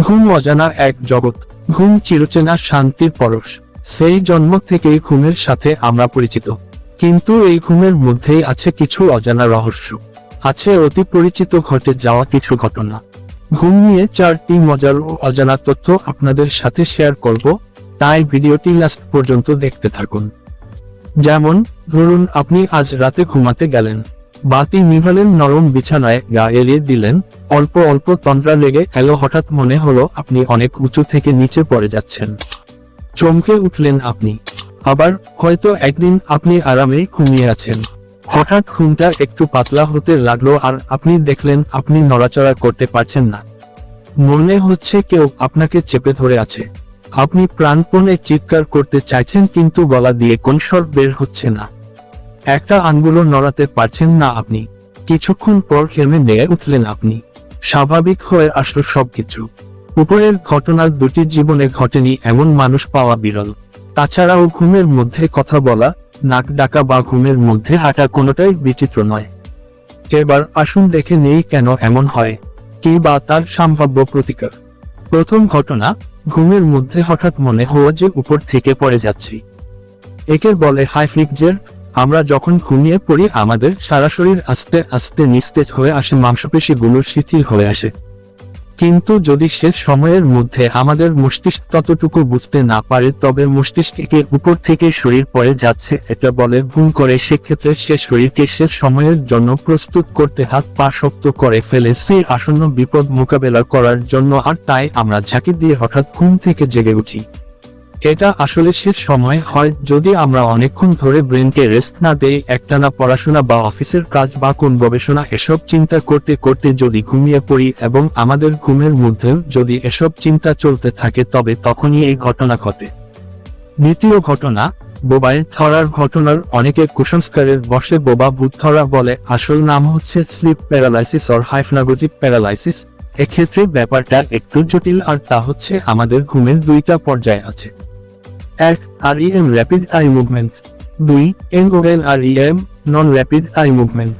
ঘুম অজানা এক জগৎ, ঘুম চিরচেনা শান্তির পরশ। সেই জন্ম থেকেই ঘুমের সাথে আমরা পরিচিত। কিন্তু এই ঘুমের মধ্যেই আছে কিছু অজানা রহস্য। আছে অতি পরিচিত ঘটে যাওয়া কিছু ঘটনা। ঘুম নিয়ে চারটি মজার ও অজানা তথ্য আপনাদের সাথে শেয়ার করব, তাই ভিডিওটি লাস্ট পর্যন্ত দেখতে থাকুন। যেমন, ধরুন আপনি আজ রাতে ঘুমাতে গেলেন। বাতি নিভালেন নরম বিছানায় গা এলিয়ে দিলেন। অল্প অল্প তন্দ্রা লেগে এলো, হঠাৎ মনে হলো আপনি অনেক উঁচু থেকে নিচে পড়ে যাচ্ছেন। চমকে উঠলেন আপনি। আবার হয়তো একদিন আপনি আরামেই ঘুমিয়ে আছেন। হঠাৎ ঘুমটা একটু পাতলা হতে লাগল আর আপনি দেখলেন আপনি নড়াচড়া করতে পারছেন না। মনে হচ্ছে কেউ আপনাকে চেপে ধরে আছে। আপনি প্রাণপণে চিৎকার করতে চাইছেন কিন্তু গলা দিয়ে কোন স্বর বের হচ্ছে না। একটা আঙ্গুলও নড়াতে পারছেন না আপনি। কিছুক্ষণ পর খেমে নিয়ে উঠলেন আপনি। স্বাভাবিক হয়ে আসলো সবকিছু। উপরের ঘটনা দুটি জীবনে ঘটেনি এমন মানুষ পাওয়া বিরল। তাছাড়াও ঘুমের মধ্যে কথা বলা, নাক ডাকা বা ঘুমের মধ্যে হাঁটা কোনোটাই বিচিত্র নয়। এবার আসুন দেখে নেই কেন এমন হয়। কি বা তার সম্ভাব্য প্রতিকার? প্রথম ঘটনা, ঘুমের মধ্যে হঠাৎ মনে হওয়া যে উপর থেকে পড়ে যাচ্ছি। একে বলে হাই ফ্রিকজের আমরা যখন ঘুমিয়ে পড়ি, আমাদের সারা শরীর আস্তে আস্তে নিস্তেজ হয়ে আসে, মাংসপেশিগুলো শিথিল হয়ে আসে। কিন্তু যদি শেষ সময়ের মধ্যে আমাদের মস্তিষ্ক ততটুকু বুঝতে না পারে, তবে মস্তিষ্ককে উপর থেকে শরীর পড়ে যাচ্ছে, এটা বলে ভুল করে। সেক্ষেত্রে সে শরীরকে শেষ সময়ের জন্য প্রস্তুত করতে হাত পা শক্ত করে ফেলে। সেই আসন্ন বিপদ মোকাবেলা করার জন্য আর তাই আমরা ঝাঁকি দিয়ে হঠাৎ ঘুম থেকে জেগে উঠি। এটা আসলে শেষ সময় হয়, যদি আমরা অনেকক্ষণ ধরে ব্রেনকে রেস্ট না দেই, একটানা পড়াশোনা বা অফিসের কাজ বা কোন গবেষণা, এসব চিন্তা করতে করতে যদি ঘুমিয়ে পড়ি এবং আমাদের ঘুমের মধ্যেও যদি এসব চিন্তা চলতে থাকে, তবে তখনই এই ঘটনা ঘটে। দ্বিতীয় ঘটনা, বোবায় ধরার ঘটনার অনেকে কুসংস্কারের বসে বোবা ভূত ধরা বলে, আসল নাম হচ্ছে sleep paralysis or hypnagogic paralysis. এক্ষেত্রে ব্যাপারটা একটু জটিল আর তা হচ্ছে আমাদের ঘুমের দুইটা পর্যায় আছে। এক R E M rapid eye movement দুই এনওএল R E M non rapid eye movement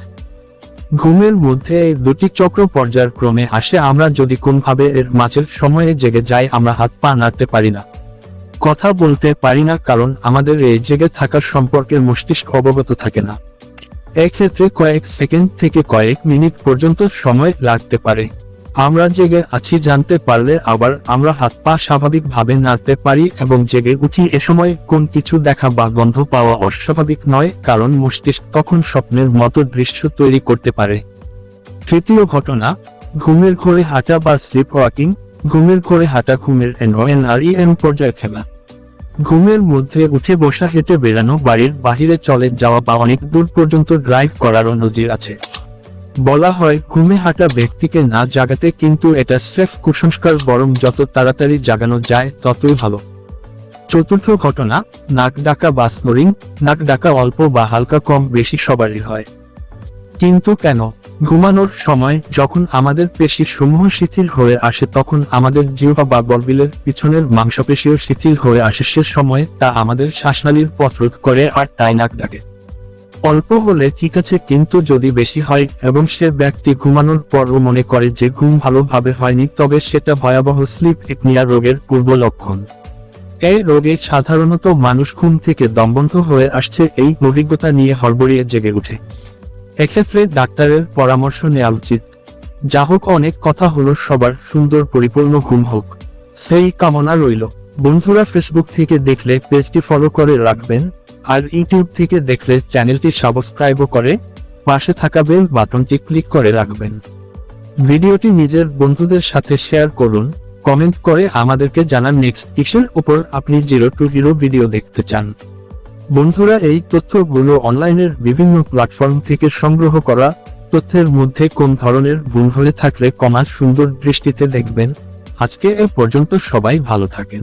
ঘুমের মধ্যে এই দুটি চক্র পর্যায়ক্রমে আসে, আমরা যদি কোনভাবে এর মাঝের সময়ে জেগে যাই, আমরা হাত পা নাড়তে পারি না। কথা বলতে পারি না, কারণ আমাদের এই জেগে থাকার সম্পর্কে মস্তিষ্ক অবগত থাকে না। এক্ষেত্রে কয়েক সেকেন্ড থেকে কয়েক মিনিট পর্যন্ত সময় লাগতে পারে। আমরা জেগে আছি জানতে পারলে আবার আমরা হাত পা স্বাভাবিকভাবে নাড়তে পারি এবং জেগে উঠি এ সময় কোন কিছু দেখা বা গন্ধ পাওয়া অস্বাভাবিক নয়, কারণ মস্তিষ্ক তখন স্বপ্নের মতো দৃশ্য তৈরি করতে পারে। তৃতীয় ঘটনা, ঘুমের ঘরে হাঁটা বা স্লিপ ওয়াকিং ঘুমের ঘরে হাঁটা ঘুমের এনওএনআরইএম পর্যায়ে খেলা। ঘুমের মধ্যে উঠে বসা, হেঁটে বেড়ানো, বাড়ির বাহিরে চলে যাওয়া বা অনেক দূর পর্যন্ত ড্রাইভ করারও নজির আছে। বলা হয়, ঘুমে হাঁটা ব্যক্তিকে না জাগাতে কিন্তু এটা স্রেফ কুসংস্কার, বরং যত তাড়াতাড়ি জাগানো যায়, ততই ভালো। চতুর্থ ঘটনা, নাক ডাকা বা স্নোরিং নাক ডাকা অল্প বা হালকা কম বেশি সবারই হয়। কিন্তু কেন? ঘুমানোর সময় যখন আমাদের পেশি সমূহ শিথিল হয়ে আসে, তখন আমাদের জিহ্বা বা গলবিলের পিছনের মাংসপেশিও শিথিল হয়ে আসে। সে সময় তা আমাদের শ্বাসনালীর পথ রোধ করে, আর তাই নাক ডাকে। অল্প হলে ঠিক আছে, কিন্তু যদি বেশি হয় এবং সে ব্যক্তি ঘুমানোর পরও মনে করে যে ঘুম ভালোভাবে হয়নি, তবে সেটা ভয়াবহ স্লিপ এপনিয়া রোগের পূর্ব লক্ষণ। এই রোগে সাধারণত মানুষ ঘুম থেকে দমবন্ধ হয়ে আসছে, এই অভিজ্ঞতা নিয়ে হড়বড়িয়ে জেগে উঠে। এক্ষেত্রে ডাক্তারের পরামর্শ নেওয়া উচিত। যা হোক, অনেক কথা হলো, সবার সুন্দর পরিপূর্ণ ঘুম হোক। সেই কামনা রইল। বন্ধুরা ফেসবুক থেকে দেখলে পেজটি ফলো করে রাখবেন। আর ইউটিউব থেকে দেখলে চ্যানেলটি সাবস্ক্রাইবও করে, পাশে থাকা বেল বাটনটি ক্লিক করে রাখবেন। ভিডিওটি নিজের বন্ধুদের সাথে শেয়ার করুন, কমেন্ট করে আমাদেরকে জানান নেক্সট ইস্যুর উপর আপনি জিরো টু হিরো ভিডিও দেখতে চান। বন্ধুরা, এই তথ্যগুলো অনলাইনের বিভিন্ন প্ল্যাটফর্ম থেকে সংগ্রহ করা, তথ্যের মধ্যে কোন ধরনের ভুল হয়ে থাকলে কমাস সুন্দর দৃষ্টিতে দেখবেন। আজকে এ পর্যন্ত সবাই ভালো থাকেন।